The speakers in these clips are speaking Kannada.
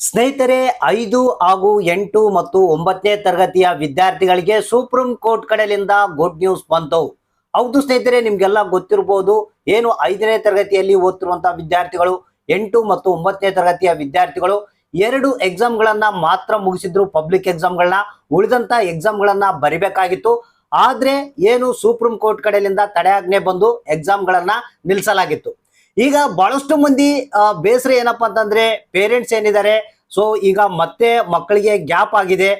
ಸ್ನೇಹಿತರೆ, ಐದು ಹಾಗೂ ಎಂಟು ಮತ್ತು ಒಂಬತ್ತನೇ ತರಗತಿಯ ವಿದ್ಯಾರ್ಥಿಗಳಿಗೆ ಸುಪ್ರೀಂ ಕೋರ್ಟ್ ಕಡೆಯಿಂದ ಗುಡ್ ನ್ಯೂಸ್ ಬಂತು. ಹೌದು ಸ್ನೇಹಿತರೆ, ನಿಮ್ಗೆಲ್ಲ ಗೊತ್ತಿರಬಹುದು ಏನು ಐದನೇ ತರಗತಿಯಲ್ಲಿ ಓದ್ತಿರುವಂತಹ ವಿದ್ಯಾರ್ಥಿಗಳು, ಎಂಟು ಮತ್ತು ಒಂಬತ್ತನೇ ತರಗತಿಯ ವಿದ್ಯಾರ್ಥಿಗಳು, ಎರಡು ಎಕ್ಸಾಮ್ಗಳನ್ನ ಮಾತ್ರ ಮುಗಿಸಿದ್ರು ಪಬ್ಲಿಕ್ ಎಕ್ಸಾಮ್ಗಳನ್ನ ಉಳಿದಂತ ಎಕ್ಸಾಮ್ಗಳನ್ನ ಬರಿಬೇಕಾಗಿತ್ತು. ಆದ್ರೆ, ಏನು ಸುಪ್ರೀಂ ಕೋರ್ಟ್ ಕಡೆಯಿಂದ ತಡೆಯಾಜ್ಞೆ ಬಂದು ಎಕ್ಸಾಮ್ಗಳನ್ನ ನಿಲ್ಸಲಾಗಿತ್ತು. ಈಗ ಬಹಳಷ್ಟು ಮಂದಿ ಬೇಸರ ಏನಪ್ಪಾ ಅಂತಂದ್ರೆ ಪೇರೆಂಟ್ಸ್ ಏನಿದ್ದಾರೆ ಸೊ ಈಗ ಮತ್ತೆ ಮಕ್ಕಳಿಗೆ ಗ್ಯಾಪ್ ಆಗಿದೆ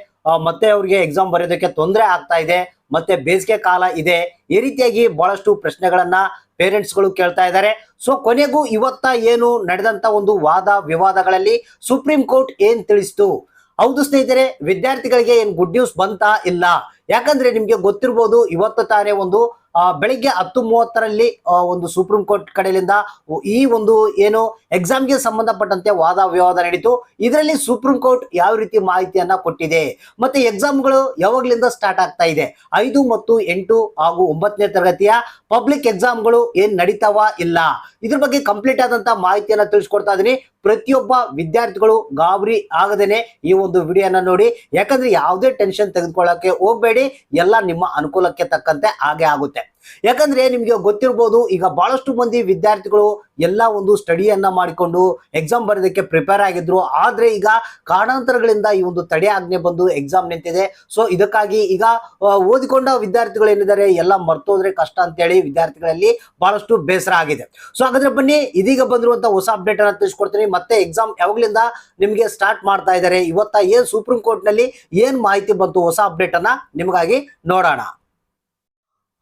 ಮತ್ತೆ ಅವ್ರಿಗೆ ಎಕ್ಸಾಮ್ ಬರೆಯೋದಕ್ಕೆ ತೊಂದರೆ ಆಗ್ತಾ ಇದೆ, ಮತ್ತೆ ಬೇಸಿಗೆ ಕಾಲ ಇದೆ, ಈ ರೀತಿಯಾಗಿ ಬಹಳಷ್ಟು ಪ್ರಶ್ನೆಗಳನ್ನ ಪೇರೆಂಟ್ಸ್ಗಳು ಕೇಳ್ತಾ ಇದ್ದಾರೆ. ಸೊ ಕೊನೆಗೂ ಇವತ್ತ ಏನು ನಡೆದಂತ ಒಂದು ವಾದ ವಿವಾದಗಳಲ್ಲಿ ಸುಪ್ರೀಂ ಕೋರ್ಟ್ ಏನ್ ತಿಳಿಸ್ತು? ಹೌದು ಸ್ನೇಹಿತರೆ, ವಿದ್ಯಾರ್ಥಿಗಳಿಗೆ ಏನ್ ಗುಡ್ ನ್ಯೂಸ್ ಬಂತಾ ಇಲ್ಲ? ಯಾಕಂದ್ರೆ ನಿಮ್ಗೆ ಗೊತ್ತಿರ್ಬೋದು ಇವತ್ತು ತಾನೇ ಒಂದು ಬೆಳಿಗ್ಗೆ ಹತ್ತು ಮೂವತ್ತರಲ್ಲಿ ಒಂದು ಸುಪ್ರೀಂ ಕೋರ್ಟ್ ಕಡೆಯಿಂದ ಈ ಒಂದು ಏನು ಎಕ್ಸಾಮ್ಗೆ ಸಂಬಂಧಪಟ್ಟಂತೆ ವಾದ ವಿವಾದ ನಡೀತು. ಇದರಲ್ಲಿ ಸುಪ್ರೀಂ ಕೋರ್ಟ್ ಯಾವ ರೀತಿ ಮಾಹಿತಿಯನ್ನ ಕೊಟ್ಟಿದೆ? ಮತ್ತೆ ಎಕ್ಸಾಮ್ಗಳು ಯಾವಾಗ್ಲಿಂದ ಸ್ಟಾರ್ಟ್ ಆಗ್ತಾ ಇದೆ? ಐದು ಮತ್ತು ಎಂಟು ಹಾಗೂ ಒಂಬತ್ತನೇ ತರಗತಿಯ ಪಬ್ಲಿಕ್ ಎಕ್ಸಾಮ್ಗಳು ಏನ್ ನಡೀತಾವ ಇಲ್ಲ? ಇದ್ರ ಬಗ್ಗೆ ಕಂಪ್ಲೀಟ್ ಆದಂತ ಮಾಹಿತಿಯನ್ನ ತಿಳಿಸ್ಕೊಡ್ತಾ ಇದೀನಿ. ಪ್ರತಿಯೊಬ್ಬ ವಿದ್ಯಾರ್ಥಿಗಳು ಗಾಬರಿ ಆಗದೇನೆ ಈ ಒಂದು ವಿಡಿಯೋನ ನೋಡಿ. ಯಾಕಂದ್ರೆ ಯಾವುದೇ ಟೆನ್ಷನ್ ತೆಗೆದುಕೊಳ್ಳಕ್ಕೆ ಹೋಗ್ಬೇಡಿ. ಎಲ್ಲ ನಿಮ್ಮ ಅನುಕೂಲಕ್ಕೆ ತಕ್ಕಂತೆ ಹಾಗೆ ಆಗುತ್ತೆ. ಯಾಕಂದ್ರೆ ನಿಮ್ಗೆ ಗೊತ್ತಿರ್ಬೋದು, ಈಗ ಬಹಳಷ್ಟು ಮಂದಿ ವಿದ್ಯಾರ್ಥಿಗಳು ಎಲ್ಲ ಒಂದು ಸ್ಟಡಿಯನ್ನ ಮಾಡಿಕೊಂಡು ಎಕ್ಸಾಮ್ ಬರೋದಕ್ಕೆ ಪ್ರಿಪೇರ್ ಆಗಿದ್ರು. ಆದ್ರೆ ಈಗ ಕಾರಣಾಂತರಗಳಿಂದ ಈ ಒಂದು ತಡೆ ಆಜ್ಞೆ ಬಂದು ಎಕ್ಸಾಮ್ ನಿಂತಿದೆ. ಸೊ ಇದಕ್ಕಾಗಿ ಈಗ ಓದಿಕೊಂಡ ವಿದ್ಯಾರ್ಥಿಗಳು ಏನಿದ್ದಾರೆ, ಎಲ್ಲ ಮರ್ತೋದ್ರೆ ಕಷ್ಟ ಅಂತೇಳಿ ವಿದ್ಯಾರ್ಥಿಗಳಲ್ಲಿ ಬಹಳಷ್ಟು ಬೇಸರ ಆಗಿದೆ. ಸೊ ಹಾಗಾದ್ರೆ ಬನ್ನಿ, ಇದೀಗ ಬಂದಿರುವಂತ ಹೊಸ ಅಪ್ಡೇಟ್ ಅನ್ನ ತಿಳಿಸ್ಕೊಡ್ತೀನಿ. ಮತ್ತೆ ಎಕ್ಸಾಮ್ ಯಾವಾಗ್ಲಿಂದ ನಿಮ್ಗೆ ಸ್ಟಾರ್ಟ್ ಮಾಡ್ತಾ ಇದ್ದಾರೆ, ಇವತ್ತ ಏನ್ ಸುಪ್ರೀಂ ಕೋರ್ಟ್ನಲ್ಲಿ ಏನ್ ಮಾಹಿತಿ ಬಂತು, ಹೊಸ ಅಪ್ಡೇಟ್ ಅನ್ನ ನಿಮಗಾಗಿ ನೋಡೋಣ.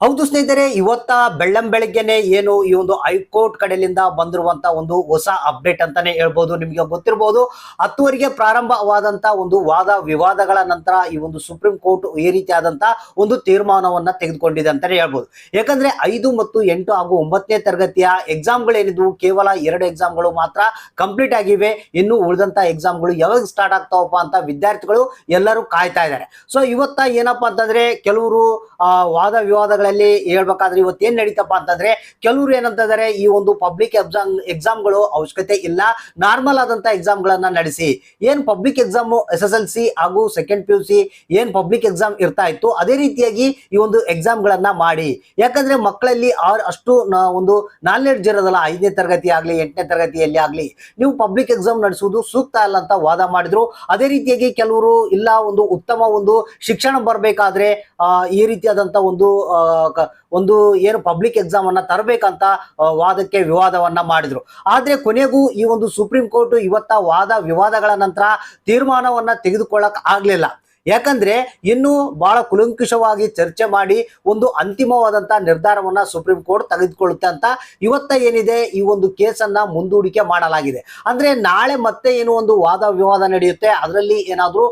ಹೌದು ಸ್ನೇಹಿತರೆ, ಇವತ್ತ ಬೆಳ್ಳಂ ಬೆಳಗ್ಗೆನೆ ಏನು ಈ ಒಂದು ಹೈಕೋರ್ಟ್ ಕಡೆಯಿಂದ ಬಂದಿರುವಂತ ಒಂದು ಹೊಸ ಅಪ್ಡೇಟ್ ಅಂತಾನೆ ಹೇಳ್ಬೋದು, ನಿಮಗೆ ಗೊತ್ತಿರಬಹುದು ಹತ್ತುವರೆಗೆ ಪ್ರಾರಂಭವಾದಂತ ಒಂದು ವಾದ ವಿವಾದಗಳ ನಂತರ ಈ ಒಂದು ಸುಪ್ರೀಂ ಕೋರ್ಟ್ ಈ ರೀತಿಯಾದಂತ ಒಂದು ತೀರ್ಮಾನವನ್ನ ತೆಗೆದುಕೊಂಡಿದೆ ಅಂತಾನೆ ಹೇಳ್ಬೋದು. ಯಾಕಂದ್ರೆ ಐದು ಮತ್ತು ಎಂಟು ಹಾಗೂ ಒಂಬತ್ತನೇ ತರಗತಿಯ ಎಕ್ಸಾಮ್ಗಳೇನಿದ್ವು ಕೇವಲ ಎರಡು ಎಕ್ಸಾಮ್ಗಳು ಮಾತ್ರ ಕಂಪ್ಲೀಟ್ ಆಗಿವೆ. ಇನ್ನು ಉಳಿದಂತ ಎಕ್ಸಾಮ್ಗಳು ಯಾವಾಗ ಸ್ಟಾರ್ಟ್ ಆಗ್ತಾವಪ್ಪ ಅಂತ ವಿದ್ಯಾರ್ಥಿಗಳು ಎಲ್ಲರೂ ಕಾಯ್ತಾ ಇದ್ದಾರೆ. ಸೊ ಇವತ್ತ ಏನಪ್ಪಾ ಅಂತಂದ್ರೆ, ಕೆಲವರು ವಾದ ವಾದ ವಿವಾದಗಳಲ್ಲಿ ಹೇಳ್ಬೇಕಾದ್ರೆ ಇವತ್ತು ಏನ್ ನಡೀತಪ್ಪ ಅಂತಂದ್ರೆ ಕೆಲವರು ಏನಂತಂದರೆ ಈ ಒಂದು ಪಬ್ಲಿಕ್ ಎಕ್ಸಾಮ್ ಎಕ್ಸಾಮ್ಗಳು ಅವಶ್ಯಕತೆ ಇಲ್ಲ. ನಾರ್ಮಲ್ ಆದಂತ ಎಕ್ಸಾಮ್ಗಳನ್ನ ನಡೆಸಿ. ಏನ್ public exam S S L C ಹಾಗೂ ಸೆಕೆಂಡ್ ಪಿ ಯು ಸಿ ಏನ್ ಪಬ್ಲಿಕ್ ಎಕ್ಸಾಮ್ ಇರ್ತಾ ಇತ್ತು, ಅದೇ ರೀತಿಯಾಗಿ ಈ ಒಂದು ಎಕ್ಸಾಮ್ಗಳನ್ನ ಮಾಡಿ. ಯಾಕಂದ್ರೆ ಮಕ್ಕಳಲ್ಲಿ ಅಷ್ಟು ಒಂದು ನಾಲೆಡ್ಜ್ ಇರೋದಲ್ಲ, ಐದನೇ ತರಗತಿ ಆಗ್ಲಿ, ಎಂಟನೇ ತರಗತಿಯಲ್ಲಿ ಆಗ್ಲಿ. ನೀವು ಪಬ್ಲಿಕ್ ಎಕ್ಸಾಮ್ ನಡೆಸುವುದು ಸೂಕ್ತ ಅಲ್ಲ ಅಂತ ವಾದ ಮಾಡಿದ್ರು. ಅದೇ ರೀತಿಯಾಗಿ ಕೆಲವರು ಇಲ್ಲ, ಒಂದು ಉತ್ತಮ ಒಂದು ಶಿಕ್ಷಣ ಬರಬೇಕಾದ್ರೆ ಈ ರೀತಿಯಾದಂತ ಒಂದು ಒಂದು ಏನು ಪಬ್ಲಿಕ್ ಎಕ್ಸಾಮ್ ಅನ್ನ ತರಬೇಕಂತ ವಾದಕ್ಕೆ ವಿವಾದವನ್ನ ಮಾಡಿದ್ರು. ಆದ್ರೆ ಕೊನೆಗೂ ಈ ಒಂದು ಸುಪ್ರೀಂ ಕೋರ್ಟ್ ಇವತ್ತ ವಾದ ವಿವಾದಗಳ ನಂತರ ತೀರ್ಮಾನವನ್ನ ತೆಗೆದುಕೊಳ್ಳಕ್ ಆಗ್ಲಿಲ್ಲ. ಯಾಕಂದ್ರೆ ಇನ್ನು ಬಹಳ ಕುಲಂಕುಷವಾಗಿ ಚರ್ಚೆ ಮಾಡಿ ಒಂದು ಅಂತಿಮವಾದಂತ ನಿರ್ಧಾರವನ್ನ ಸುಪ್ರೀಂ ಕೋರ್ಟ್ ತೆಗೆದುಕೊಳ್ಳುತ್ತೆ ಅಂತ ಇವತ್ತ ಏನಿದೆ ಈ ಒಂದು ಕೇಸನ್ನ ಮುಂದೂಡಿಕೆ ಮಾಡಲಾಗಿದೆ. ಅಂದ್ರೆ ನಾಳೆ ಮತ್ತೆ ಏನು ಒಂದು ವಾದ ವಿವಾದ ನಡೆಯುತ್ತೆ, ಅದರಲ್ಲಿ ಏನಾದ್ರೂ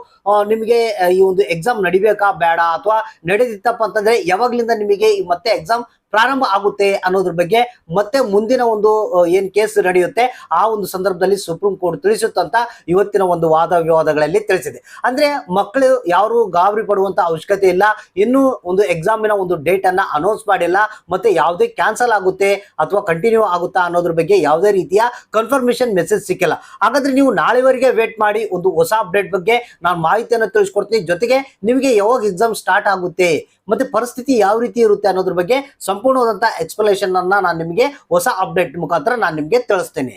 ನಿಮಗೆ ಈ ಒಂದು ಎಕ್ಸಾಮ್ ನಡಿಬೇಕಾ, ಬೇಡ ಅಥವಾ ನಡೆದಿತ್ತಪ್ಪ ಅಂತಂದ್ರೆ ಯಾವಾಗ್ಲಿಂದ ನಿಮಗೆ ಮತ್ತೆ ಎಕ್ಸಾಮ್ ಪ್ರಾರಂಭ ಆಗುತ್ತೆ ಅನ್ನೋದ್ರ ಬಗ್ಗೆ ಮತ್ತೆ ಮುಂದಿನ ಒಂದು ಏನ್ ಕೇಸ್ ನಡೆಯುತ್ತೆ, ಆ ಒಂದು ಸಂದರ್ಭದಲ್ಲಿ ಸುಪ್ರೀಂ ಕೋರ್ಟ್ ತಿಳಿಸುತ್ತಂತ ಇವತ್ತಿನ ಒಂದು ವಾದ ವಿವಾದಗಳಲ್ಲಿ ತಿಳಿಸಿದೆ. ಅಂದ್ರೆ ಮಕ್ಕಳು ಯಾರು ಗಾಬರಿ ಪಡುವಂತ ಅವಶ್ಯಕತೆ ಇಲ್ಲ. ಇನ್ನು ಒಂದು ಎಕ್ಸಾಮಿನ ಒಂದು ಡೇಟ್ ಅನ್ನ ಅನೌನ್ಸ್ ಮಾಡಿಲ್ಲ. ಮತ್ತೆ ಯಾವುದೇ ಕ್ಯಾನ್ಸಲ್ ಆಗುತ್ತೆ ಅಥವಾ ಕಂಟಿನ್ಯೂ ಆಗುತ್ತಾ ಅನ್ನೋದ್ರ ಬಗ್ಗೆ ಯಾವುದೇ ರೀತಿಯ ಕನ್ಫರ್ಮೇಶನ್ ಮೆಸೇಜ್ ಸಿಕ್ಕಿಲ್ಲ. ಹಾಗಾದ್ರೆ ನೀವು ನಾಳೆವರೆಗೆ ವೇಟ್ ಮಾಡಿ ಒಂದು ಹೊಸ ಅಪ್ಡೇಟ್ ಬಗ್ಗೆ ನಾನು ಮಾಹಿತಿಯನ್ನು ತಿಳಿಸ್ಕೊಡ್ತೀನಿ. ಜೊತೆಗೆ ನಿಮಗೆ ಯಾವಾಗ ಎಕ್ಸಾಮ್ ಸ್ಟಾರ್ಟ್ ಆಗುತ್ತೆ, ಮತ್ತೆ ಪರಿಸ್ಥಿತಿ ಯಾವ ರೀತಿ ಇರುತ್ತೆ ಅನ್ನೋದ್ರ ಬಗ್ಗೆ ಸಂಪೂರ್ಣವಾದಂತಹ ಎಕ್ಸ್ಪ್ಲನೇಷನ್ ಅನ್ನ ನಾನು ನಿಮಗೆ ಹೊಸ ಅಪ್ಡೇಟ್ ಮುಖಾಂತರ ನಾನು ನಿಮಗೆ ತಿಳಿಸ್ತೇನೆ.